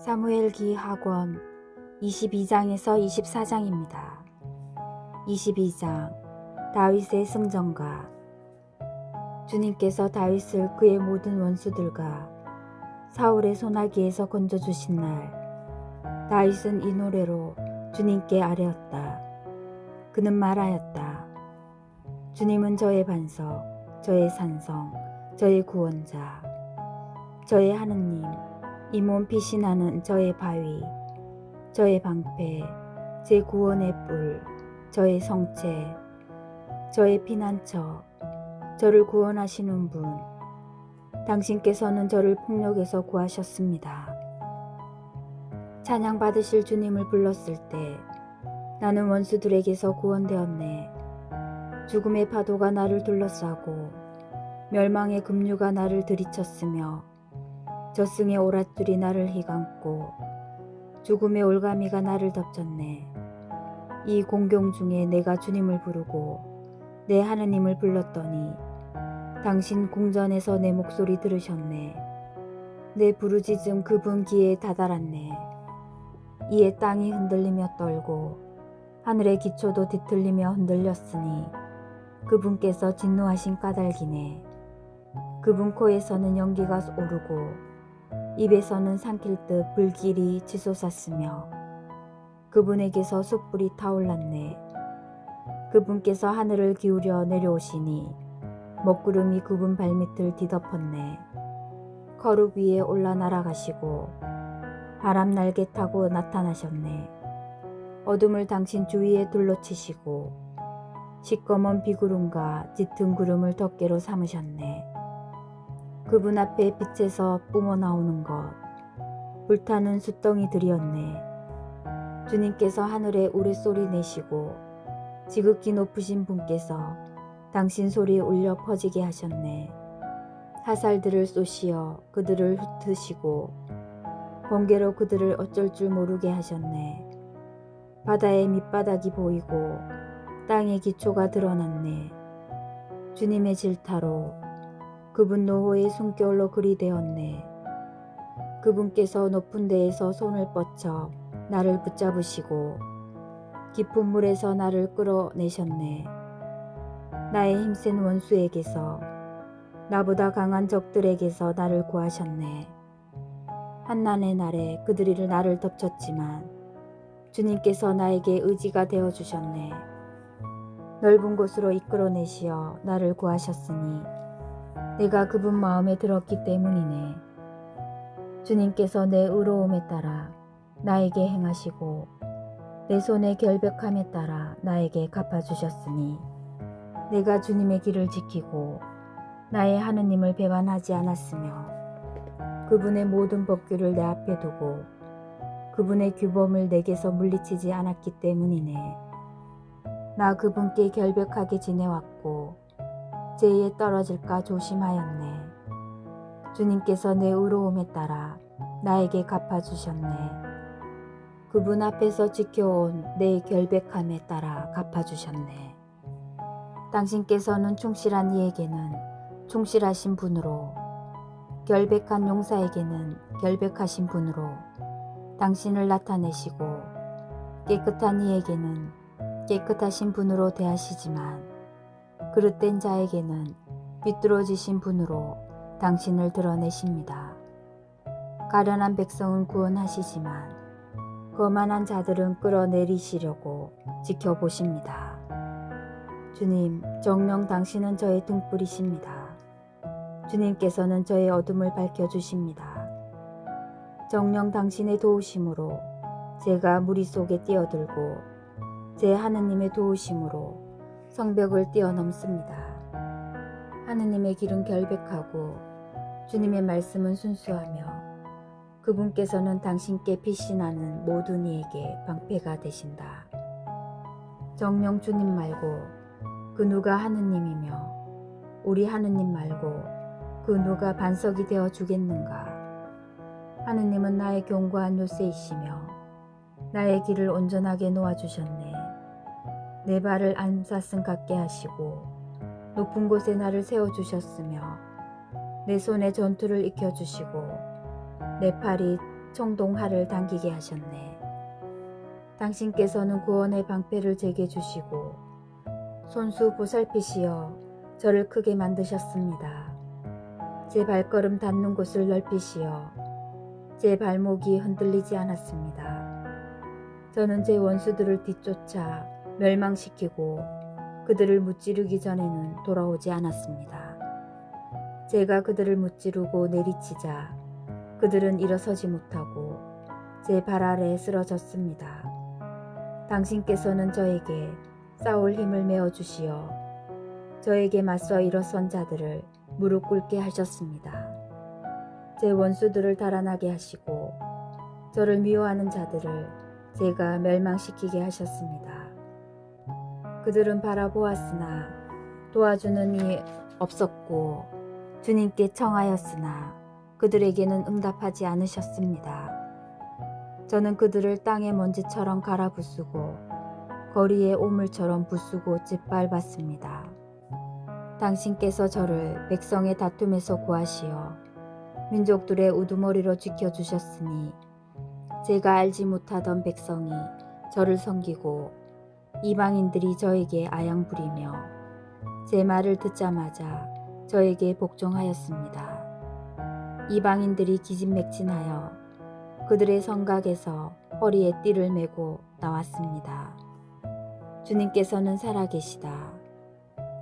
사무엘기 학원 22장에서 24장입니다. 22장 다윗의 승전가 주님께서 다윗을 그의 모든 원수들과 사울의 소나기에서 건져 주신 날 다윗은 이 노래로 주님께 아뢰었다. 그는 말하였다. 주님은 저의 반석, 저의 산성, 저의 구원자, 저의 하느님, 이몸 빛이 나는 저의 바위, 저의 방패, 제 구원의 뿔, 저의 성체, 저의 피난처, 저를 구원하시는 분, 당신께서는 저를 폭력에서 구하셨습니다. 찬양 받으실 주님을 불렀을 때 나는 원수들에게서 구원되었네. 죽음의 파도가 나를 둘러싸고 멸망의 급류가 나를 들이쳤으며 저승의 오랏줄이 나를 휘감고 죽음의 올가미가 나를 덮쳤네. 이 공경 중에 내가 주님을 부르고 내 하느님을 불렀더니 당신 궁전에서 내 목소리 들으셨네. 내 부르짖음 그분 귀에 다다랐네. 이에 땅이 흔들리며 떨고 하늘의 기초도 뒤틀리며 흔들렸으니 그분께서 진노하신 까닭이네. 그분 코에서는 연기가 오르고 입에서는 삼킬 듯 불길이 치솟았으며 그분에게서 숯불이 타올랐네. 그분께서 하늘을 기울여 내려오시니 먹구름이 그분 발밑을 뒤덮었네. 거룩 위에 올라 날아가시고 바람 날개 타고 나타나셨네. 어둠을 당신 주위에 둘러치시고 시꺼먼 비구름과 짙은 구름을 덮개로 삼으셨네. 그분 앞에 빛에서 뿜어 나오는 것, 불타는 숫덩이들이었네. 주님께서 하늘에 우레소리 내시고 지극히 높으신 분께서 당신 소리에 울려 퍼지게 하셨네. 화살들을 쏘시어 그들을 흩으시고 번개로 그들을 어쩔 줄 모르게 하셨네. 바다의 밑바닥이 보이고 땅의 기초가 드러났네. 주님의 질타로 그분 노호의 숨결로 그리 되었네. 그분께서 높은 데에서 손을 뻗쳐 나를 붙잡으시고 깊은 물에서 나를 끌어내셨네. 나의 힘센 원수에게서 나보다 강한 적들에게서 나를 구하셨네. 한난의 날에 그들이 나를 덮쳤지만 주님께서 나에게 의지가 되어 주셨네. 넓은 곳으로 이끌어내시어 나를 구하셨으니 내가 그분 마음에 들었기 때문이네. 주님께서 내 의로움에 따라 나에게 행하시고 내 손의 결백함에 따라 나에게 갚아주셨으니 내가 주님의 길을 지키고 나의 하느님을 배반하지 않았으며 그분의 모든 법규를 내 앞에 두고 그분의 규범을 내게서 물리치지 않았기 때문이네. 나 그분께 결백하게 지내왔고 죄에 떨어질까 조심하였네. 주님께서 내 의로움에 따라 나에게 갚아주셨네. 그분 앞에서 지켜온 내 결백함에 따라 갚아주셨네. 당신께서는 충실한 이에게는 충실하신 분으로 결백한 용사에게는 결백하신 분으로 당신을 나타내시고 깨끗한 이에게는 깨끗하신 분으로 대하시지만 그릇된 자에게는 비뚤어지신 분으로 당신을 드러내십니다. 가련한 백성은 구원하시지만 거만한 자들은 끌어내리시려고 지켜보십니다. 주님, 정령 당신은 저의 등불이십니다. 주님께서는 저의 어둠을 밝혀주십니다. 정령 당신의 도우심으로 제가 무리 속에 뛰어들고 제 하느님의 도우심으로 성벽을 뛰어넘습니다. 하느님의 길은 결백하고 주님의 말씀은 순수하며 그분께서는 당신께 나는 모든 이에게 방패가 되신다. 정령 주님 말고 그 누가 하느님이며 우리 하느님 말고 그 누가 반석이 되어 주겠는가? 하느님은 나의 견고한 요새이시며 나의 길을 온전하게 놓아주셨네. 내 발을 안사슴 같게 하시고 높은 곳에 나를 세워 주셨으며 내 손에 전투를 익혀 주시고 내 팔이 총동하를 당기게 하셨네. 당신께서는 구원의 방패를 제게 주시고 손수 보살피시어 저를 크게 만드셨습니다. 제 발걸음 닿는 곳을 넓히시어 제 발목이 흔들리지 않았습니다. 저는 제 원수들을 뒤쫓아 멸망시키고 그들을 무찌르기 전에는 돌아오지 않았습니다. 제가 그들을 무찌르고 내리치자 그들은 일어서지 못하고 제 발 아래에 쓰러졌습니다. 당신께서는 저에게 싸울 힘을 메어 주시어 저에게 맞서 일어선 자들을 무릎 꿇게 하셨습니다. 제 원수들을 달아나게 하시고 저를 미워하는 자들을 제가 멸망시키게 하셨습니다. 그들은 바라보았으나 도와주는 이 없었고 주님께 청하였으나 그들에게는 응답하지 않으셨습니다. 저는 그들을 땅의 먼지처럼 갈아부수고 거리의 오물처럼 부수고 짓밟았습니다. 당신께서 저를 백성의 다툼에서 구하시어 민족들의 우두머리로 지켜주셨으니 제가 알지 못하던 백성이 저를 섬기고 이방인들이 저에게 아양 부리며 제 말을 듣자마자 저에게 복종하였습니다. 이방인들이 기진맥진하여 그들의 성각에서 허리에 띠를 메고 나왔습니다. 주님께서는 살아계시다.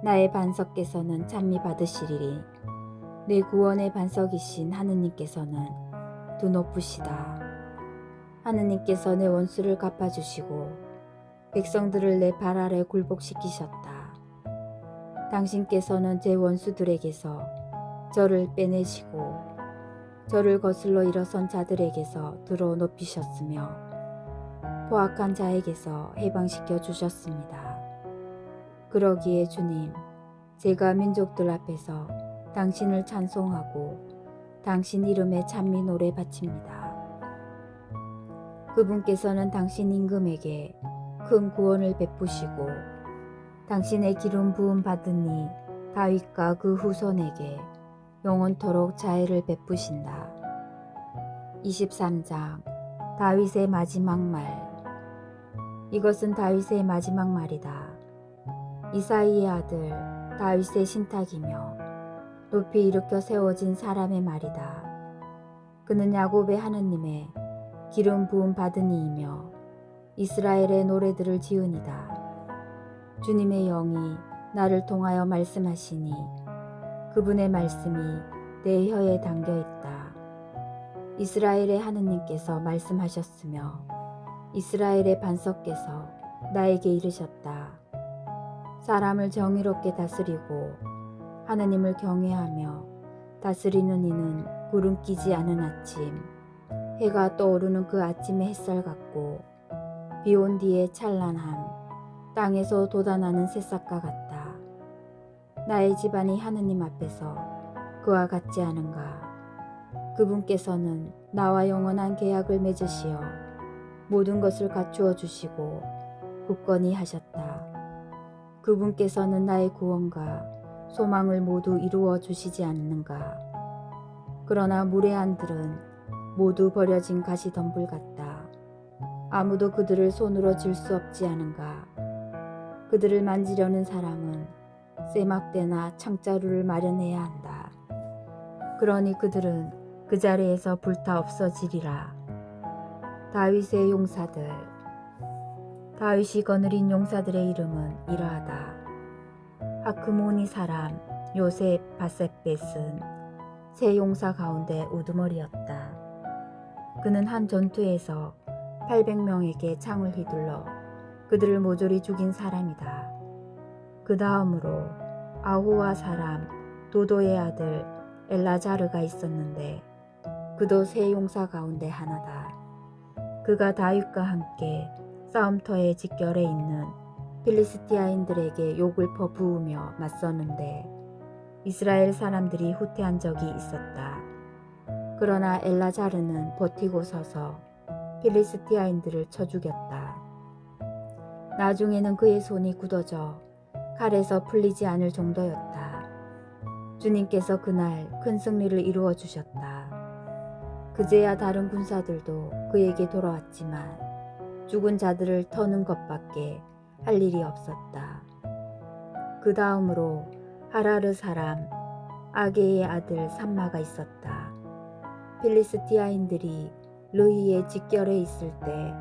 나의 반석께서는 찬미 받으시리니 내 구원의 반석이신 하느님께서는 두 높으시다. 하느님께서 내 원수를 갚아주시고 백성들을 내 발 아래 굴복시키셨다. 당신께서는 제 원수들에게서 저를 빼내시고 저를 거슬러 일어선 자들에게서 들어 높이셨으며 포악한 자에게서 해방시켜 주셨습니다. 그러기에 주님, 제가 민족들 앞에서 당신을 찬송하고 당신 이름에 찬미 노래 바칩니다. 그분께서는 당신 임금에게 큰 구원을 베푸시고 당신의 기름 부음 받으니 다윗과 그 후손에게 영원토록 자애를 베푸신다. 23장 다윗의 마지막 말 이것은 다윗의 마지막 말이다. 이사이의 아들 다윗의 신탁이며 높이 일으켜 세워진 사람의 말이다. 그는 야곱의 하느님의 기름 부음 받은 이이며 이스라엘의 노래들을 지으니다. 주님의 영이 나를 통하여 말씀하시니 그분의 말씀이 내 혀에 담겨 있다. 이스라엘의 하느님께서 말씀하셨으며 이스라엘의 반석께서 나에게 이르셨다. 사람을 정의롭게 다스리고 하느님을 경외하며 다스리는 이는 구름 끼지 않은 아침, 해가 떠오르는 그 아침의 햇살 같고 비온 뒤의 찬란함, 땅에서 돋아나는 새싹과 같다. 나의 집안이 하느님 앞에서 그와 같지 않은가. 그분께서는 나와 영원한 계약을 맺으시어 모든 것을 갖추어 주시고 굳건히 하셨다. 그분께서는 나의 구원과 소망을 모두 이루어 주시지 않는가. 그러나 무례한들은 모두 버려진 가시덤불 같다. 아무도 그들을 손으로 질 수 없지 않은가. 그들을 만지려는 사람은 쇠막대나 창자루를 마련해야 한다. 그러니 그들은 그 자리에서 불타 없어지리라. 다윗의 용사들 다윗이 거느린 용사들의 이름은 이러하다. 하크모니 사람 요셉 바셋벳은 세 용사 가운데 우두머리였다. 그는 한 전투에서 800명에게 창을 휘둘러 그들을 모조리 죽인 사람이다. 그 다음으로 아호와 사람 도도의 아들 엘라자르가 있었는데 그도 세 용사 가운데 하나다. 그가 다윗과 함께 싸움터의 직결에 있는 필리스티아인들에게 욕을 퍼부으며 맞섰는데 이스라엘 사람들이 후퇴한 적이 있었다. 그러나 엘라자르는 버티고 서서 필리스티아인들을 쳐 죽였다. 나중에는 그의 손이 굳어져 칼에서 풀리지 않을 정도였다. 주님께서 그날 큰 승리를 이루어 주셨다. 그제야 다른 군사들도 그에게 돌아왔지만 죽은 자들을 터는 것밖에 할 일이 없었다. 그 다음으로 하라르 사람 아게의 아들 삼마가 있었다. 필리스티아인들이 르히의 직결에 있을 때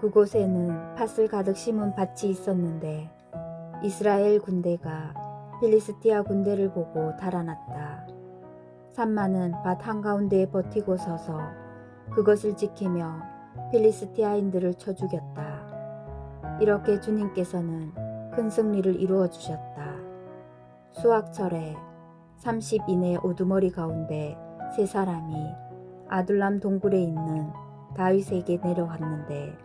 그곳에는 팥을 가득 심은 밭이 있었는데 이스라엘 군대가 필리스티아 군대를 보고 달아났다. 삼마는 밭 한가운데에 버티고 서서 그것을 지키며 필리스티아인들을 쳐 죽였다. 이렇게 주님께서는 큰 승리를 이루어 주셨다. 수학철에 30 이내 오두머리 가운데 세 사람이 아둘람 동굴에 있는 다윗에게 내려왔는데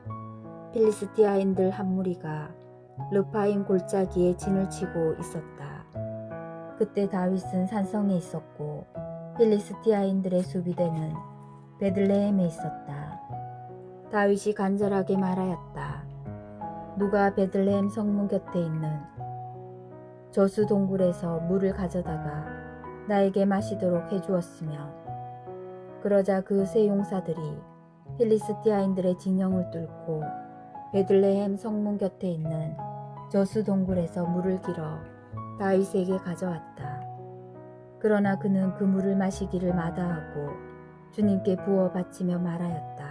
필리스티아인들 한 무리가 르파임 골짜기에 진을 치고 있었다. 그때 다윗은 산성에 있었고 필리스티아인들의 수비대는 베들레헴에 있었다. 다윗이 간절하게 말하였다. 누가 베들레헴 성문 곁에 있는 저수 동굴에서 물을 가져다가 나에게 마시도록 해주었으며 그러자 그 세 용사들이 필리스티아인들의 진영을 뚫고 베들레헴 성문 곁에 있는 저수 동굴에서 물을 길어 다윗에게 가져왔다. 그러나 그는 그 물을 마시기를 마다하고 주님께 부어 바치며 말하였다.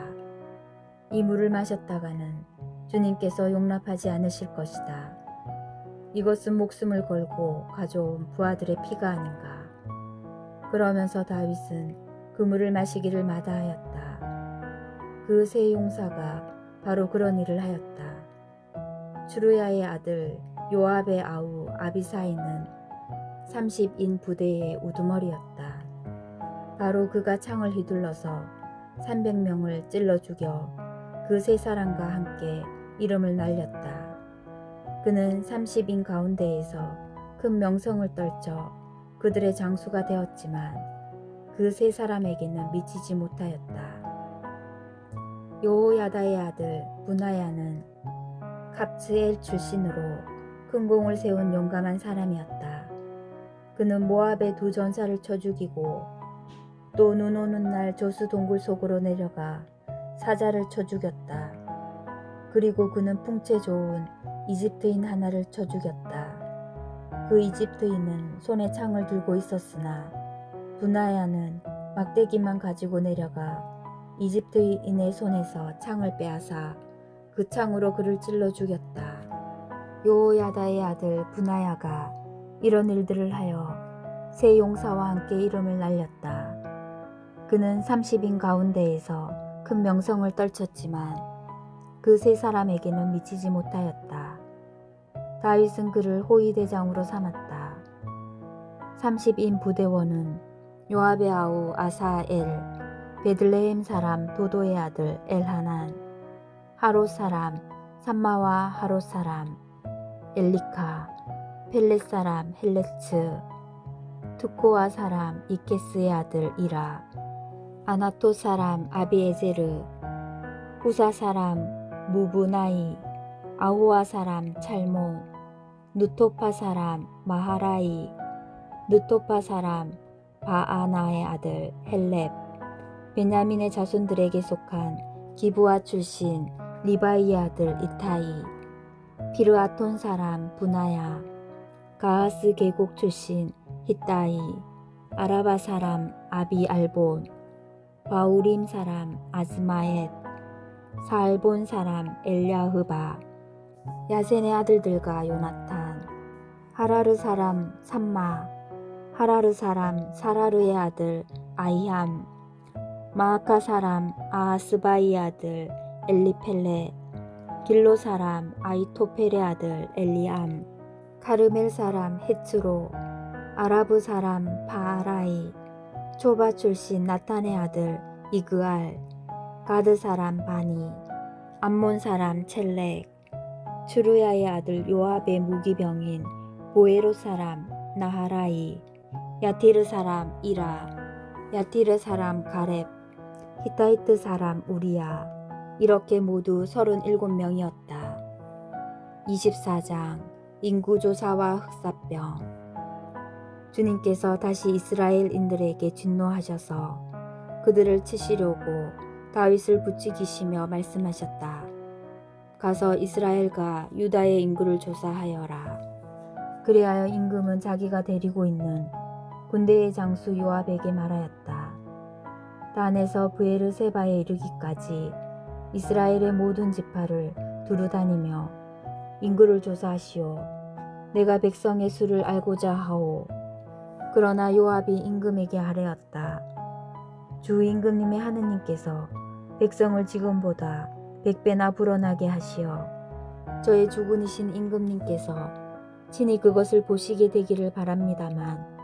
이 물을 마셨다가는 주님께서 용납하지 않으실 것이다. 이것은 목숨을 걸고 가져온 부하들의 피가 아닌가. 그러면서 다윗은 그 물을 마시기를 마다하였다. 그 세 용사가 바로 그런 일을 하였다. 추루야의 아들 요압의 아우 아비사이는 30인 부대의 우두머리였다. 바로 그가 창을 휘둘러서 300명을 찔러 죽여 그 세 사람과 함께 이름을 날렸다. 그는 30인 가운데에서 큰 명성을 떨쳐 그들의 장수가 되었지만 그 세 사람에게는 미치지 못하였다. 요호야다의 아들 분하야는 갑츠엘 출신으로 큰 공을 세운 용감한 사람이었다. 그는 모압의 두 전사를 쳐 죽이고 또 눈 오는 날 조수 동굴 속으로 내려가 사자를 쳐 죽였다. 그리고 그는 풍채 좋은 이집트인 하나를 쳐 죽였다. 그 이집트인은 손에 창을 들고 있었으나 분하야는 막대기만 가지고 내려가 이집트인의 손에서 창을 빼앗아 그 창으로 그를 찔러 죽였다. 요야다의 아들 분하야가 이런 일들을 하여 세 용사와 함께 이름을 날렸다. 그는 30인 가운데에서 큰 명성을 떨쳤지만 그 세 사람에게는 미치지 못하였다. 다윗은 그를 호위대장으로 삼았다. 30인 부대원은 요압의 아우 아사엘, 베들레헴 사람 도도의 아들 엘하난, 하롯 사람 삼마와 하롯 사람 엘리카, 펠렛 사람 헬레츠, 투코와 사람 이케스의 아들 이라, 아나토 사람 아비에제르, 후사 사람 무브나이, 아호와 사람 찰몬, 누토파 사람 마하라이, 누토파 사람 바아나의 아들 헬렙, 베냐민의 자손들에게 속한 기부아 출신 리바이의 아들 이타이, 피르아톤 사람 분하야, 가하스 계곡 출신 히따이, 아라바 사람 아비 알본, 바우림 사람 아즈마엣, 사알본 사람 엘야흐바, 야센의 아들들과 요나탄, 하라르 사람 삼마, 하라르 사람 사라르의 아들 아이함, 마아카 사람 아하스바이의 아들 엘리펠레, 길로 사람 아이토펠의 아들 엘리암, 카르멜 사람 헤츠로, 아라브 사람 바아라이, 초바 출신 나탄의 아들 이그알, 가드 사람 바니, 암몬 사람 첼렉, 추루야의 아들 요압의 무기병인 보에로 사람 나하라이, 야티르 사람 이라, 야티르 사람 가렙, 히타이트 사람 우리야 이렇게 모두 37명이었다. 24장 인구조사와 흑사병 주님께서 다시 이스라엘인들에게 진노하셔서 그들을 치시려고 다윗을 부추기시며 말씀하셨다. 가서 이스라엘과 유다의 인구를 조사하여라. 그리하여 임금은 자기가 데리고 있는 군대의 장수 요압에게 말하였다. 단에서 브에르세바에 이르기까지 이스라엘의 모든 지파를 두루 다니며 인구를 조사하시오. 내가 백성의 수를 알고자 하오. 그러나 요압이 임금에게 아뢰었다. 주 임금님의 하느님께서 백성을 지금보다 백배나 불어나게 하시어 저의 주군이신 임금님께서 친히 그것을 보시게 되기를 바랍니다만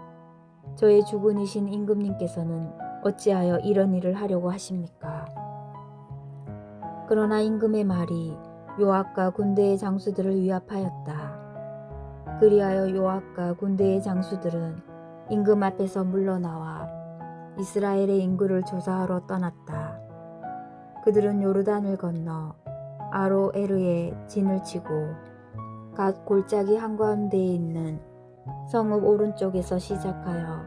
저의 주군이신 임금님께서는 어찌하여 이런 일을 하려고 하십니까? 그러나 임금의 말이 요압과 군대의 장수들을 위압하였다. 그리하여 요압과 군대의 장수들은 임금 앞에서 물러나와 이스라엘의 인구를 조사하러 떠났다. 그들은 요르단을 건너 아로에르에 진을 치고 각 골짜기 한가운데에 있는 성읍 오른쪽에서 시작하여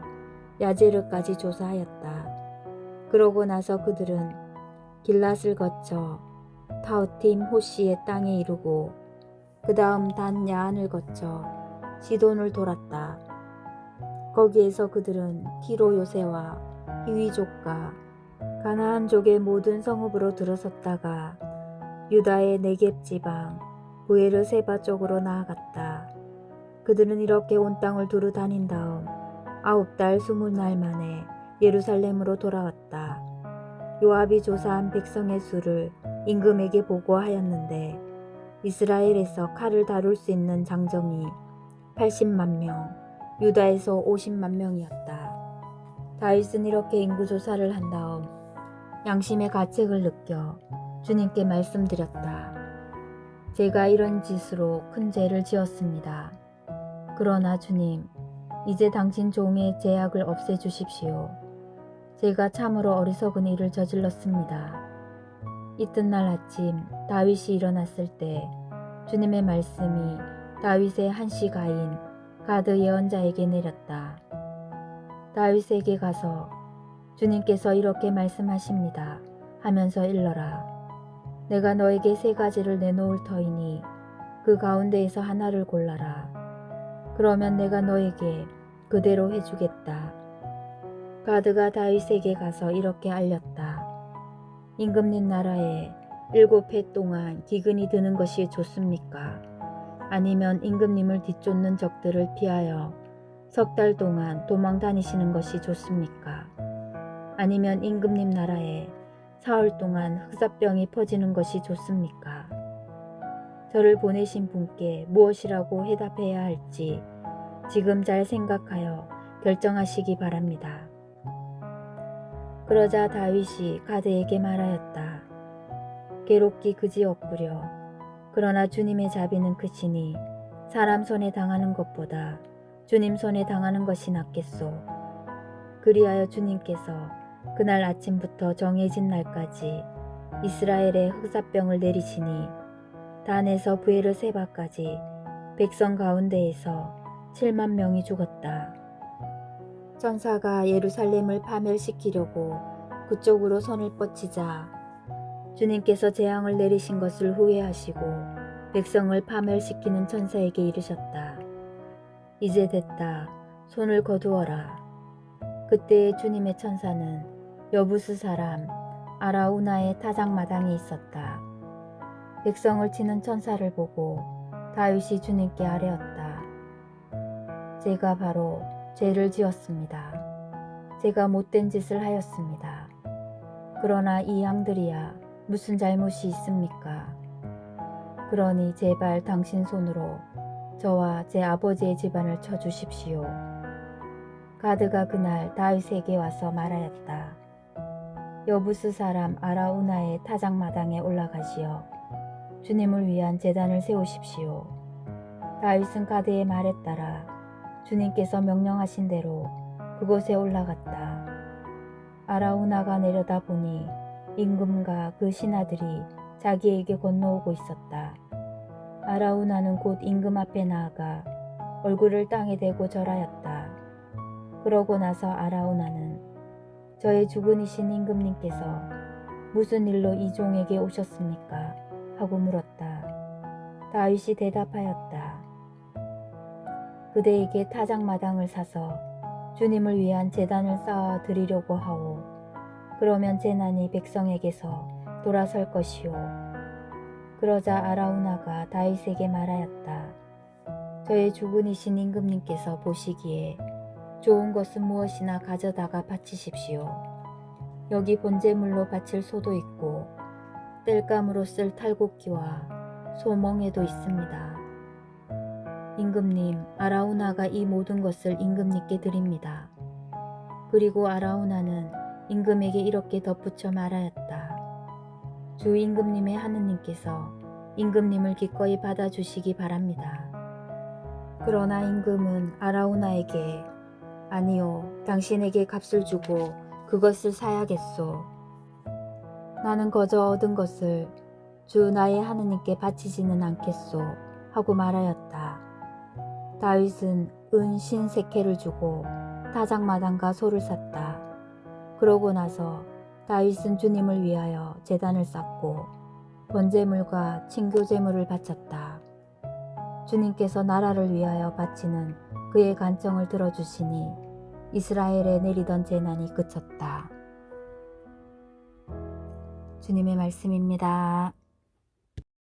야제르까지 조사하였다. 그러고 나서 그들은 길랏을 거쳐 타우팀 호시의 땅에 이르고 그 다음 단 야안을 거쳐 시돈을 돌았다. 거기에서 그들은 티로 요새와 히위족과 가나안족의 모든 성읍으로 들어섰다가 유다의 네겝 지방 부에르세바 쪽으로 나아갔다. 그들은 이렇게 온 땅을 두루 다닌 다음 아홉 달 스물 날 만에 예루살렘으로 돌아왔다. 요압이 조사한 백성의 수를 임금에게 보고하였는데 이스라엘에서 칼을 다룰 수 있는 장정이 80만 명, 유다에서 50만 명이었다. 다윗은 이렇게 인구 조사를 한 다음 양심의 가책을 느껴 주님께 말씀드렸다. 제가 이런 짓으로 큰 죄를 지었습니다. 그러나 주님, 이제 당신 종의 제약을 없애주십시오. 제가 참으로 어리석은 일을 저질렀습니다. 이튿날 아침 다윗이 일어났을 때 주님의 말씀이 다윗의 한시 가인 가드 예언자에게 내렸다. 다윗에게 가서 주님께서 이렇게 말씀하십니다. 하면서 일러라. 내가 너에게 세 가지를 내놓을 터이니 그 가운데에서 하나를 골라라. 그러면 내가 너에게 그대로 해주겠다. 가드가 다윗에게 가서 이렇게 알렸다. 임금님 나라에 일곱 해 동안 기근이 드는 것이 좋습니까? 아니면 임금님을 뒤쫓는 적들을 피하여 석 달 동안 도망 다니시는 것이 좋습니까? 아니면 임금님 나라에 사흘 동안 흑사병이 퍼지는 것이 좋습니까? 저를 보내신 분께 무엇이라고 해답해야 할지 지금 잘 생각하여 결정하시기 바랍니다. 그러자 다윗이 가드에게 말하였다. 괴롭기 그지 없구려. 그러나 주님의 자비는 크시니 사람 손에 당하는 것보다 주님 손에 당하는 것이 낫겠소. 그리하여 주님께서 그날 아침부터 정해진 날까지 이스라엘에 흑사병을 내리시니 단에서 부에르 세바까지 백성 가운데에서 7만 명이 죽었다. 전사가 예루살렘을 파멸시키려고 그쪽으로 손을 뻗치자 주님께서 재앙을 내리신 것을 후회하시고 백성을 파멸시키는 천사에게 이르셨다. 이제 됐다. 손을 거두어라. 그때 주님의 천사는 여부스 사람 아라우나의 타작마당에 있었다. 백성을 치는 천사를 보고 다윗이 주님께 아뢰었다. 제가 바로 죄를 지었습니다. 제가 못된 짓을 하였습니다. 그러나 이 양들이야 무슨 잘못이 있습니까? 그러니 제발 당신 손으로 저와 제 아버지의 집안을 쳐주십시오. 가드가 그날 다윗에게 와서 말하였다. 여부스 사람 아라우나의 타작마당에 올라가시어 주님을 위한 재단을 세우십시오. 다윗은 가드의 말에 따라 주님께서 명령하신 대로 그곳에 올라갔다. 아라우나가 내려다 보니 임금과 그 신하들이 자기에게 건너오고 있었다. 아라우나는 곧 임금 앞에 나아가 얼굴을 땅에 대고 절하였다. 그러고 나서 아라우나는 저의 주군이신 임금님께서 무슨 일로 이 종에게 오셨습니까? 하고 물었다. 다윗이 대답하였다. 그대에게 타작마당을 사서 주님을 위한 재단을 쌓아 드리려고 하오. 그러면 재난이 백성에게서 돌아설 것이오. 그러자 아라우나가 다윗에게 말하였다. 저의 주군이신 임금님께서 보시기에 좋은 것은 무엇이나 가져다가 바치십시오. 여기 본제물로 바칠 소도 있고 땔감으로 쓸 탈곡기와 소멍에도 있습니다. 임금님, 아라우나가 이 모든 것을 임금님께 드립니다. 그리고 아라우나는 임금에게 이렇게 덧붙여 말하였다. 주 임금님의 하느님께서 임금님을 기꺼이 받아주시기 바랍니다. 그러나 임금은 아라우나에게 아니요, 당신에게 값을 주고 그것을 사야겠소. 나는 거저 얻은 것을 주 나의 하느님께 바치지는 않겠소. 하고 말하였다. 다윗은 은 신 세케를 주고 타작마당과 소를 샀다. 그러고 나서 다윗은 주님을 위하여 제단을 쌓고 번제물과 친교제물을 바쳤다. 주님께서 나라를 위하여 바치는 그의 간청을 들어주시니 이스라엘에 내리던 재난이 그쳤다. 주님의 말씀입니다.